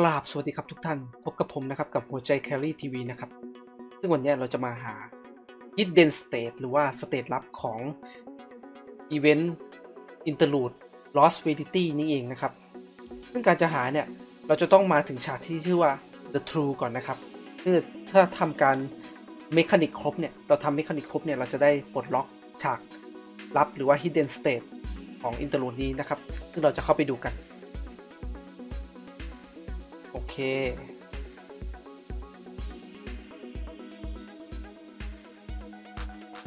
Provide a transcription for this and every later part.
กราบสวัสดีครับทุกท่าน พบกับผมนะครับ กับหัวใจแคลรี่ทีวีนะครับ ซึ่งวันนี้เราจะมาหา Hidden State หรือว่าสเตตลับของ Event Interlude Lost Validity นี่เองนะครับ ซึ่งการจะหาเนี่ย เราจะต้องมาถึงฉากที่ชื่อว่า The True ก่อนนะครับ ซึ่งถ้าทำการเมคานิกครบเนี่ย เราทำเมคานิกครบเนี่ย เราจะได้ปลดล็อกฉากลับหรือว่า Hidden State ของ Interlude นี้นะครับ ซึ่งเราจะเข้าไปดูกัน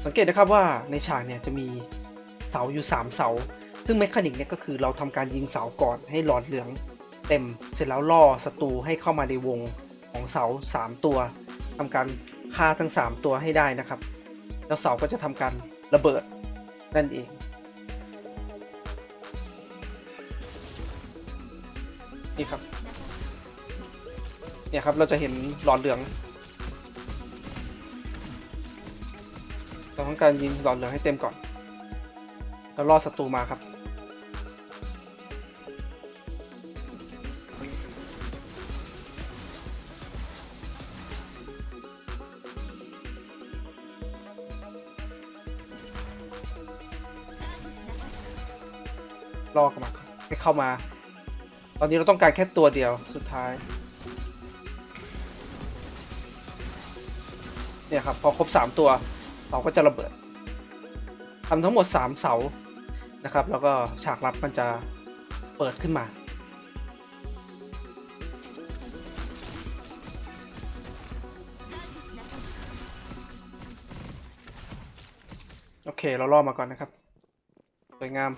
สังเกตนะครับว่าในฉากเนี่ยจะมีเสาอยู่ 3 เสา ซึ่งเมคานิกเนี่ยก็คือเราทำการยิงเสาก่อนให้หลอดเหลืองเต็ม เสร็จแล้วล่อศัตรูให้เข้ามาในวงของเสา 3 ตัวทำการฆ่าทั้ง 3 ตัวให้ได้นะครับ แล้วเสาก็จะทำการระเบิดนั่นเองนี่ครับ เนี่ยครับเราจะเห็นหลอดเหลืองเราต้องการยิงหลอดเหลืองให้เต็มก่อน แล้วล่อศัตรูมาครับล่อเข้ามาให้เข้ามา ตอนนี้เราต้องการแค่ตัวเดียวสุดท้าย เนี่ยครับพอครบ 3 ตัวเสาก็จะระเบิดทำทั้งหมด 3 เสานะครับ แล้วก็ฉากลับมันจะเปิดขึ้นมาโอเค เราล่อมาก่อนนะครับ สวยงาม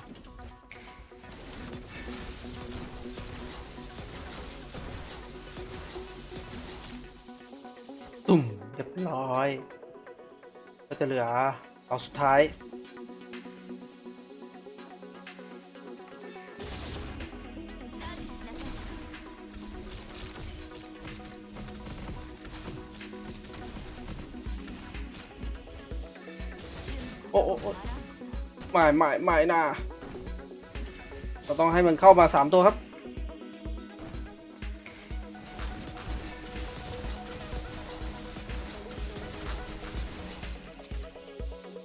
เรียบร้อย ก็จะเหลือเสาสุดท้ายโอ้โอ้โอ้ไม่ไม่ไม่นะเราต้องให้มันเข้ามาสามตัวครับ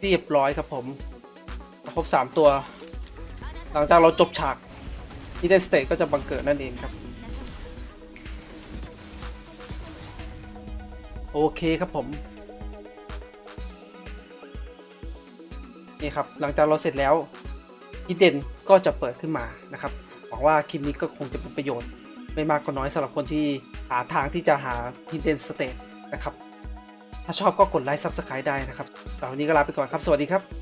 เรียบร้อยครับผมครบสามตัว หลังจากเราจบฉากที่ได้สเตทก็จะบังเกิดนั่นเองครับ โอเคครับผม นี่ครับ หลังจากเราเสร็จแล้วฮิดเดนก็จะเปิดขึ้นมานะครับหวังว่าคลิปนี้ก็คงจะเป็นประโยชน์ ไม่มากก็น้อยสำหรับคนที่หาทางที่จะหา Hidden State นะครับ ถ้าชอบก็กดไลค์ซับสไครต์ได้นะครับสำหรับวันนี้ก็ลาไปก่อนครับ สวัสดีครับ